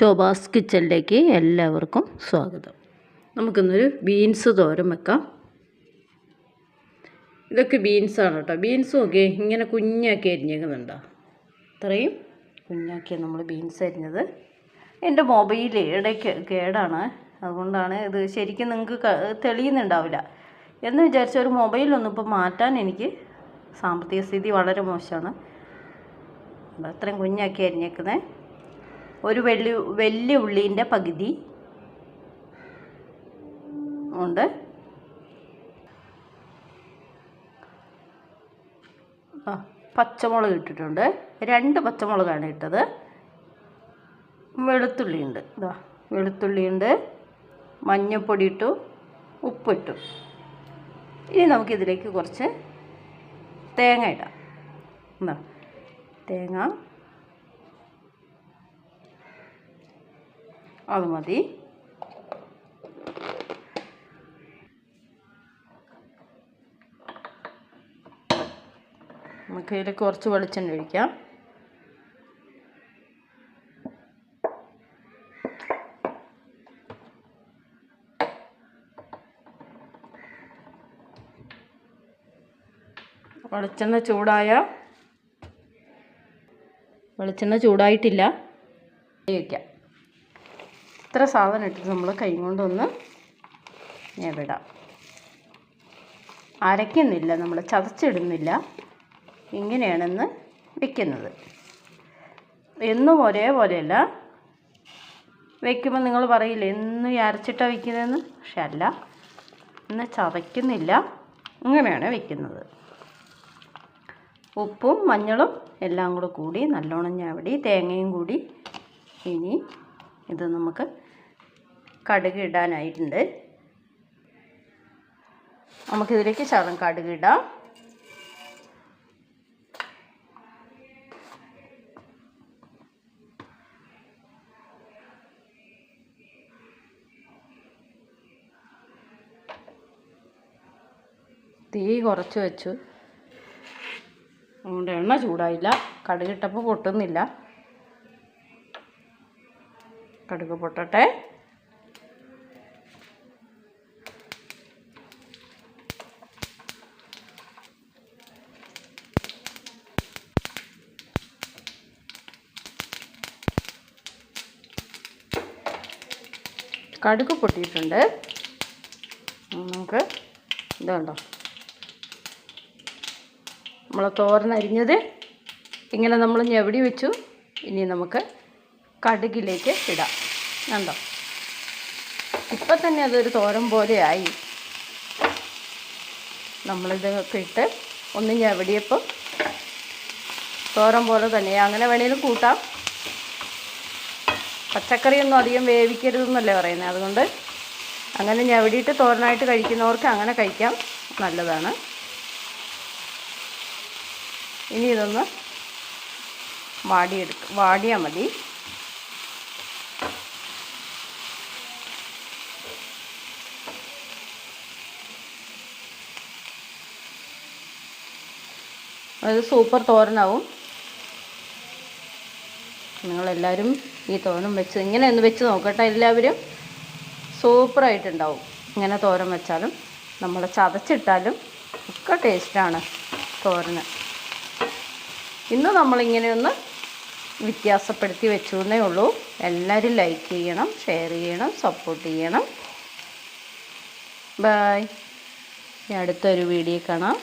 ശോഭാസ് കിച്ചണിലേക്ക് എല്ലാവർക്കും സ്വാഗതം. നമുക്കിന്നൊരു ബീൻസ് തോരൻ വെക്കാം. ഇതൊക്കെ ബീൻസാണ് കേട്ടോ. ബീൻസ് ഒക്കെ ഇങ്ങനെ കുഞ്ഞാക്കി അരിഞ്ഞേക്കുന്നുണ്ടോ? ഇത്രയും കുഞ്ഞാക്കിയാണ് നമ്മൾ ബീൻസ് അരിഞ്ഞത്. എന്റെ മൊബൈൽ ഇടയ്ക്ക് കേടാണ്. അതുകൊണ്ടാണ് ഇത് ശരിക്കും നിങ്ങൾക്ക് തെളിയുന്നുണ്ടാവില്ല. എന്ന് വിചാരിച്ച ഒരു മൊബൈലൊന്നും ഇപ്പോൾ മാറ്റാൻ എനിക്ക് സാമ്പത്തിക സ്ഥിതി വളരെ മോശമാണ്. അത്രയും കുഞ്ഞാക്കി അരിഞ്ഞേക്കുന്നത് ഒരു വെള്ളി വലിയ ഉള്ളീന്റെ പകുതി ഉണ്ട്. പച്ചമുളക് ഇട്ടിട്ടുണ്ട്. രണ്ട് പച്ചമുളകാണ് ഇട്ടത്. വെളുത്തുള്ളി ഉണ്ട്. ഇതാ വെളുത്തുള്ളി ഉണ്ട്. മഞ്ഞൾപ്പൊടി ഇട്ടു ഉപ്പിട്ടു. ഇനി നമുക്കിതിലേക്ക് കുറച്ച് തേങ്ങ ഇടാം. എന്താ തേങ്ങ അത് മതി. നമുക്ക് ഇതിൽ കുറച്ച് വെളിച്ചെണ്ണ ഒഴിക്കാം. വെളിച്ചെണ്ണ ചൂടായ വെളിച്ചെണ്ണ ചൂടായിട്ടില്ല. വയ്ക്കാം ഇത്ര സാധനം ഇട്ടിട്ട് നമ്മൾ കൈ കൊണ്ടൊന്ന് ഞെവിടാം അരയ്ക്കുന്നില്ല നമ്മൾ ചതച്ചിടുന്നില്ല. ഇങ്ങനെയാണെന്ന് വെക്കുന്നത്. എന്നും ഒരേപോലെയല്ല. വയ്ക്കുമ്പോൾ നിങ്ങൾ പറയില്ല എന്നും ഈ അരച്ചിട്ടാണ് വയ്ക്കുന്നതെന്ന് പക്ഷെ അല്ല. ഇന്ന് ചതയ്ക്കുന്നില്ല. ഇങ്ങനെയാണ് വയ്ക്കുന്നത് ഉപ്പും മഞ്ഞളും എല്ലാം കൂടെ കൂടി നല്ലോണം ഞവടി തേങ്ങയും കൂടി ഇനി ഇത് നമുക്ക് കടുക് ഇടാനായിട്ടുണ്ട്. നമുക്കിതിലേക്ക് ശകലം കടുക് ഇടാം. തീ കുറച്ച് വെച്ചു. അതുകൊണ്ട് എണ്ണ ചൂടായില്ല. കടുകിട്ടപ്പോൾ പൊട്ടുന്നില്ല. കടുക് പൊട്ടട്ടെ. കടുക് പൊട്ടിയിട്ടുണ്ട്. നമുക്ക് ഇതുണ്ടോ നമ്മൾ തോരനരിഞ്ഞത് ഇങ്ങനെ നമ്മൾ ഞെവടി വെച്ചു. ഇനി നമുക്ക് കടുകിലേക്ക് ഇടാം. കണ്ടോ? ഇപ്പം തന്നെ അതൊരു തോരൻ പോലെയായി നമ്മളിതൊക്കെ ഇട്ട് ഒന്ന് ഞവടിയപ്പം തോരൻ പോലെ തന്നെയാണ് അങ്ങനെ വേണേലും കൂട്ടാം. പച്ചക്കറിയൊന്നും അധികം വേവിക്കരുതെന്നല്ലേ പറയുന്നത് അതുകൊണ്ട് അങ്ങനെ ഞവടിയിട്ട് തോരനായിട്ട് കഴിക്കുന്നവർക്ക് അങ്ങനെ കഴിക്കാം. നല്ലതാണ്. ഇനി ഇതൊന്ന് വാടിയെടുക്ക വാടിയാൽ മതി. അത് സൂപ്പർ തോരനാവും. നിങ്ങളെല്ലാവരും ഈ തോരൻ വെച്ച് ഇങ്ങനെ ഒന്ന് വെച്ച് നോക്കട്ടെ എല്ലാവരും. സൂപ്പറായിട്ടുണ്ടാവും. ഇങ്ങനെ തോരൻ വെച്ചാലും നമ്മൾ ചതച്ചിട്ടാലും ഒക്കെ ടേസ്റ്റാണ് തോരന്. ഇന്ന് നമ്മളിങ്ങനെ ഒന്ന് വ്യത്യാസപ്പെടുത്തി വെച്ചു എന്നേ ഉള്ളൂ. എല്ലാവരും ലൈക്ക് ചെയ്യണം ഷെയർ ചെയ്യണം സപ്പോർട്ട് ചെയ്യണം. ബായ് അടുത്തൊരു വീഡിയോ കാണാം.